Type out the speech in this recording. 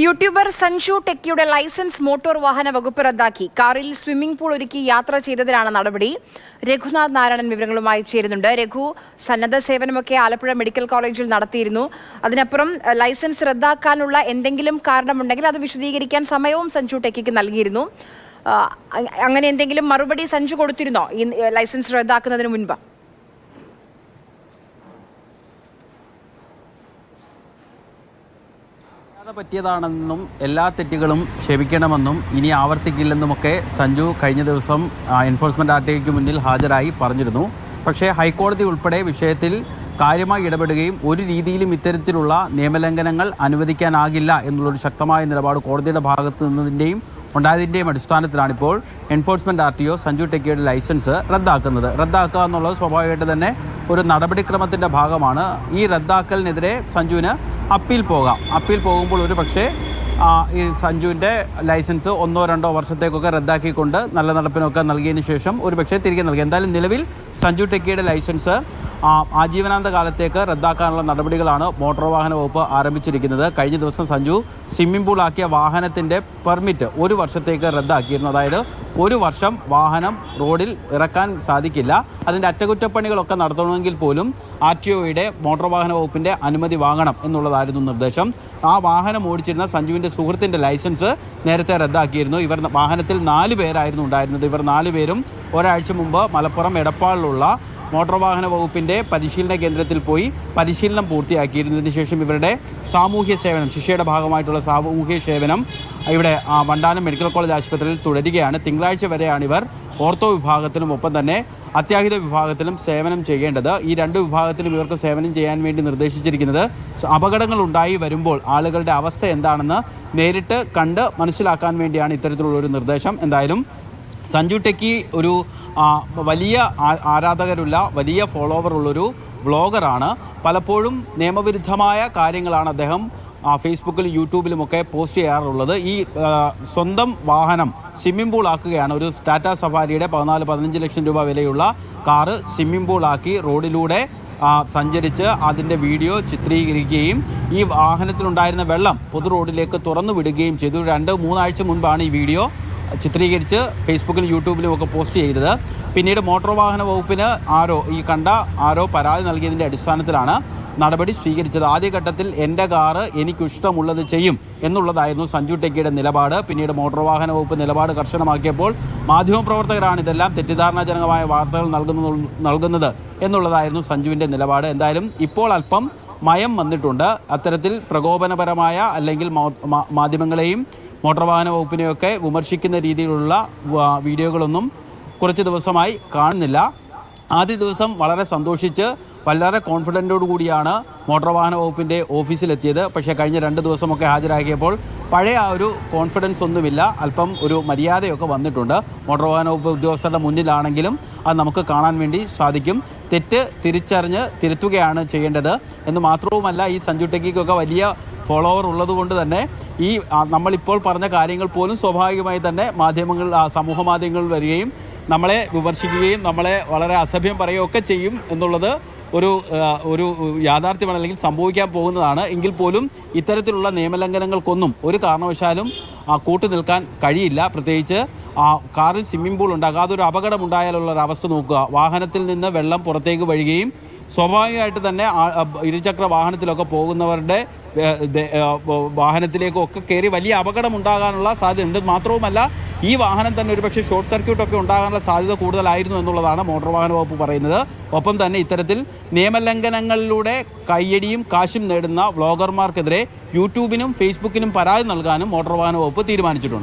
YouTuber Sanju ടെക്കിയുടെ licence motor വാഹന വകുപ്പ് റദ്ദാക്കി. കാറിൽ സ്വിമ്മിംഗ് പൂൾ ഒരുക്കി യാത്ര ചെയ്തതിലാണ് നടപടി. രഘുനാഥ് നാരായണൻ വിവരങ്ങളുമായി ചേരുന്നുണ്ട്. രഘു സന്നദ്ധ സേവനമൊക്കെ ആലപ്പുഴ മെഡിക്കൽ കോളേജിൽ നടത്തിയിരുന്നു. അതിനപ്പുറം ലൈസൻസ് റദ്ദാക്കാനുള്ള എന്തെങ്കിലും കാരണമുണ്ടെങ്കിൽ അത് വിശദീകരിക്കാൻ സമയവും സഞ്ജു ടെക്കിക്ക് നൽകിയിരുന്നു. അങ്ങനെ എന്തെങ്കിലും മറുപടി സഞ്ജു കൊടുത്തിരുന്നോ? ഈ ലൈസൻസ് റദ്ദാക്കുന്നതിന് മുൻപ്? അറിയാതെ പറ്റിയതാണെന്നും എല്ലാ തെറ്റുകളും ക്ഷമിക്കണമെന്നും ഇനി ആവർത്തിക്കില്ലെന്നുമൊക്കെ സഞ്ജു കഴിഞ്ഞ ദിവസം എൻഫോഴ്സ്മെന്റ് ആർ മുന്നിൽ ഹാജരായി പറഞ്ഞിരുന്നു. പക്ഷേ ഹൈക്കോടതി ഉൾപ്പെടെ വിഷയത്തിൽ കാര്യമായി ഇടപെടുകയും ഒരു രീതിയിലും ഇത്തരത്തിലുള്ള നിയമലംഘനങ്ങൾ അനുവദിക്കാനാകില്ല എന്നുള്ളൊരു ശക്തമായ നിലപാട് കോടതിയുടെ ഭാഗത്തു നിന്നതിന്റെയും ഉണ്ടായതിന്റെയും അടിസ്ഥാനത്തിലാണ് ഇപ്പോൾ enforcement R T O Sanju ടെക്കിയുടെ licence റദ്ദാക്കുന്നത്. റദ്ദാക്കുക എന്നുള്ളത് സ്വാഭാവികമായിട്ട് തന്നെ ഒരു നടപടിക്രമത്തിന്റെ ഭാഗമാണ്. ഈ റദ്ദാക്കലിനെതിരെ സഞ്ജുവിന് അപ്പീൽ പോകാം. അപ്പീൽ പോകുമ്പോൾ ഒരു പക്ഷേ ഈ സഞ്ജുവിന്റെ ലൈസൻസ് ഒന്നോ രണ്ടോ വർഷത്തേക്കൊക്കെ റദ്ദാക്കിക്കൊണ്ട് നല്ല നടപ്പിനൊക്കെ നൽകിയതിന് ശേഷം ഒരു പക്ഷേ തിരികെ നൽകി. എന്തായാലും നിലവിൽ സഞ്ജു ടെക്കിയുടെ ലൈസൻസ് ആജീവനാന്ത കാലത്തേക്ക് റദ്ദാക്കാനുള്ള നടപടികളാണ് മോട്ടോർ വാഹന വകുപ്പ് ആരംഭിച്ചിരിക്കുന്നത്. കഴിഞ്ഞ ദിവസം സഞ്ജു സ്വിമ്മിംഗ് പൂൾ ആക്കിയ വാഹനത്തിന്റെ പെർമിറ്റ് ഒരു വർഷത്തേക്ക് റദ്ദാക്കിയിരുന്നു. അതായത് ഒരു വർഷം വാഹനം റോഡിൽ ഇറക്കാൻ സാധിക്കില്ല. അതിന്റെ അറ്റകുറ്റപ്പണികളൊക്കെ നടത്തണമെങ്കിൽ പോലും ആർ ടി ഒയുടെ മോട്ടോർ വാഹന വകുപ്പിന്റെ അനുമതി വാങ്ങണം എന്നുള്ളതായിരുന്നു നിർദ്ദേശം. ആ വാഹനം ഓടിച്ചിരുന്ന സഞ്ജുവിന്റെ സുഹൃത്തിന്റെ ലൈസൻസ് നേരത്തെ റദ്ദാക്കിയിരുന്നു. ഇവർ വാഹനത്തിൽ നാല് പേരായിരുന്നു ഉണ്ടായിരുന്നത്. ഇവർ നാല് പേരും ഒരാഴ്ച മുമ്പ് മലപ്പുറം എടപ്പാളിലുള്ള മോട്ടോർ വാഹന വകുപ്പിന്റെ പരിശീലന കേന്ദ്രത്തിൽ പോയി പരിശീലനം പൂർത്തിയാക്കിയിരുന്നതിന് ശേഷം ഇവരുടെ സാമൂഹ്യ സേവനം ശിക്ഷയുടെ ഭാഗമായിട്ടുള്ള സാമൂഹ്യ സേവനം ഇവിടെ വണ്ടാനം മെഡിക്കൽ കോളേജ് ആശുപത്രിയിൽ തുടരുകയാണ്. തിങ്കളാഴ്ച വരെയാണ് ഇവർ ഓർത്തോ വിഭാഗത്തിലും ഒപ്പം തന്നെ അത്യാഹിത വിഭാഗത്തിലും സേവനം ചെയ്യേണ്ടത്. ഈ രണ്ട് വിഭാഗത്തിലും ഇവർക്ക് സേവനം ചെയ്യാൻ വേണ്ടി നിർദ്ദേശിച്ചിരിക്കുന്നത് അപകടങ്ങൾ ഉണ്ടായി വരുമ്പോൾ ആളുകളുടെ അവസ്ഥ എന്താണെന്ന് നേരിട്ട് കണ്ട് മനസ്സിലാക്കാൻ വേണ്ടിയാണ് ഇത്തരത്തിലുള്ള ഒരു നിർദ്ദേശം. എന്തായാലും സഞ്ജു ടെക്കി ഒരു വലിയ ആരാധകരുള്ള വലിയ ഫോളോവർ ഉള്ളൊരു വ്ളോഗറാണ് പലപ്പോഴും നിയമവിരുദ്ധമായ കാര്യങ്ങളാണ് അദ്ദേഹം ഫേസ്ബുക്കിലും യൂട്യൂബിലുമൊക്കെ പോസ്റ്റ് ചെയ്യാറുള്ളത്. ഈ സ്വന്തം വാഹനം സ്വിമ്മിംഗ് പൂൾ ആക്കുകയാണ്. ഒരു ടാറ്റ സഫാരിയുടെ പതിനാല് പതിനഞ്ച് ലക്ഷം രൂപ വിലയുള്ള കാറ് സ്വിമ്മിംഗ് പൂൾ ആക്കി റോഡിലൂടെ സഞ്ചരിച്ച് അതിന്റെ വീഡിയോ ചിത്രീകരിക്കുകയും ഈ വാഹനത്തിലുണ്ടായിരുന്ന വെള്ളം പൊതു റോഡിലേക്ക് തുറന്നു വിടുകയും ചെയ്തു. രണ്ട് മൂന്നാഴ്ച മുൻപാണ് ഈ വീഡിയോ ചിത്രീകരിച്ച് ഫേസ്ബുക്കിലും യൂട്യൂബിലും ഒക്കെ പോസ്റ്റ് ചെയ്തത്. പിന്നീട് മോട്ടോർ വാഹന വകുപ്പിന് ആരോ ഈ കണ്ട ആരോ പരാതി നൽകിയതിന്റെ അടിസ്ഥാനത്തിലാണ് നടപടി സ്വീകരിച്ചത്. ആദ്യഘട്ടത്തിൽ എന്റെ കാറ് എനിക്കിഷ്ടമുള്ളത് ചെയ്യും എന്നുള്ളതായിരുന്നു സഞ്ജു ടെക്കിയുടെ നിലപാട്. പിന്നീട് മോട്ടോർ വാഹന വകുപ്പ് നിലപാട് കർശനമാക്കിയപ്പോൾ മാധ്യമപ്രവർത്തകരാണ് ഇതെല്ലാം തെറ്റിദ്ധാരണാജനകമായ വാർത്തകൾ നൽകുന്നു നൽകുന്നത് എന്നുള്ളതായിരുന്നു സഞ്ജുവിന്റെ നിലപാട്. എന്തായാലും ഇപ്പോൾ അല്പം മയം വന്നിട്ടുണ്ട്. അത്തരത്തിൽ പ്രകോപനപരമായ അല്ലെങ്കിൽ മാധ്യമങ്ങളെയും മോട്ടോർ വാഹന വകുപ്പിനെയൊക്കെ വിമർശിക്കുന്ന രീതിയിലുള്ള വീഡിയോകളൊന്നും കുറച്ച് ദിവസമായി കാണുന്നില്ല. ആദ്യ ദിവസം വളരെ സന്തോഷിച്ച് വളരെ കോൺഫിഡന്റോടു കൂടിയാണ് മോട്ടോർ വാഹന വകുപ്പിന്റെ ഓഫീസിലെത്തിയത്. പക്ഷേ കഴിഞ്ഞ രണ്ട് ദിവസമൊക്കെ ഹാജരാക്കിയപ്പോൾ പഴയ ആ ഒരു കോൺഫിഡൻസ് ഒന്നുമില്ല. അല്പം ഒരു മര്യാദയൊക്കെ വന്നിട്ടുണ്ട്. മോട്ടോർ വാഹന വകുപ്പ് ഉദ്യോഗസ്ഥരുടെ മുന്നിലാണെങ്കിലും അത് നമുക്ക് കാണാൻ വേണ്ടി സാധിക്കും. തെറ്റ് തിരിച്ചറിഞ്ഞ് തിരുത്തുകയാണ് ചെയ്യേണ്ടത്. എന്ന് മാത്രവുമല്ല ഈ സഞ്ജു ടെക്കിക്കൊക്കെ വലിയ ഫോളോവർ ഉള്ളതുകൊണ്ട് തന്നെ ഈ നമ്മളിപ്പോൾ പറഞ്ഞ കാര്യങ്ങൾ പോലും സ്വാഭാവികമായി തന്നെ മാധ്യമങ്ങൾ സമൂഹ മാധ്യമങ്ങളിൽ വരികയും നമ്മളെ വിമർശിക്കുകയും നമ്മളെ വളരെ അസഭ്യം പറയുകയൊക്കെ ചെയ്യും എന്നുള്ളത് ഒരു ഒരു യാഥാർത്ഥ്യമാണ് അല്ലെങ്കിൽ സംഭവിക്കാൻ പോകുന്നതാണ്. എങ്കിൽ പോലും ഇത്തരത്തിലുള്ള നിയമലംഘനങ്ങൾക്കൊന്നും ഒരു കാരണവശാലും കൂട്ടു നിൽക്കാൻ കഴിയില്ല. പ്രത്യേകിച്ച് ആ കാറിൽ സ്വിമ്മിംഗ് പൂൾ ഉണ്ടാകുക അതൊരു അപകടം ഉണ്ടായാലുള്ള ഒരു അവസ്ഥ നോക്കുക. വാഹനത്തിൽ നിന്ന് വെള്ളം പുറത്തേക്ക് വഴിയുകയും സ്വാഭാവികമായിട്ട് തന്നെ ഇരുചക്ര വാഹനത്തിലൊക്കെ പോകുന്നവരുടെ വാഹനത്തിലേക്കൊക്കെ കയറി വലിയ അപകടം ഉണ്ടാകാനുള്ള സാധ്യതയുണ്ട്. മാത്രവുമല്ല ഈ വാഹനം തന്നെ ഒരുപക്ഷെ ഷോർട്ട് സർക്യൂട്ടൊക്കെ ഉണ്ടാകാനുള്ള സാധ്യത കൂടുതലായിരുന്നു എന്നുള്ളതാണ് മോട്ടോർ വാഹന വകുപ്പ് പറയുന്നത്. ഒപ്പം തന്നെ ഇത്തരത്തിൽ നിയമലംഘനങ്ങളിലൂടെ കയ്യടിയും കാശും നേടുന്ന വ്ളോഗർമാർക്കെതിരെ യൂട്യൂബിനും ഫേസ്ബുക്കിനും പരാതി നൽകാനും മോട്ടോർ വാഹന വകുപ്പ് തീരുമാനിച്ചിട്ടുണ്ട്.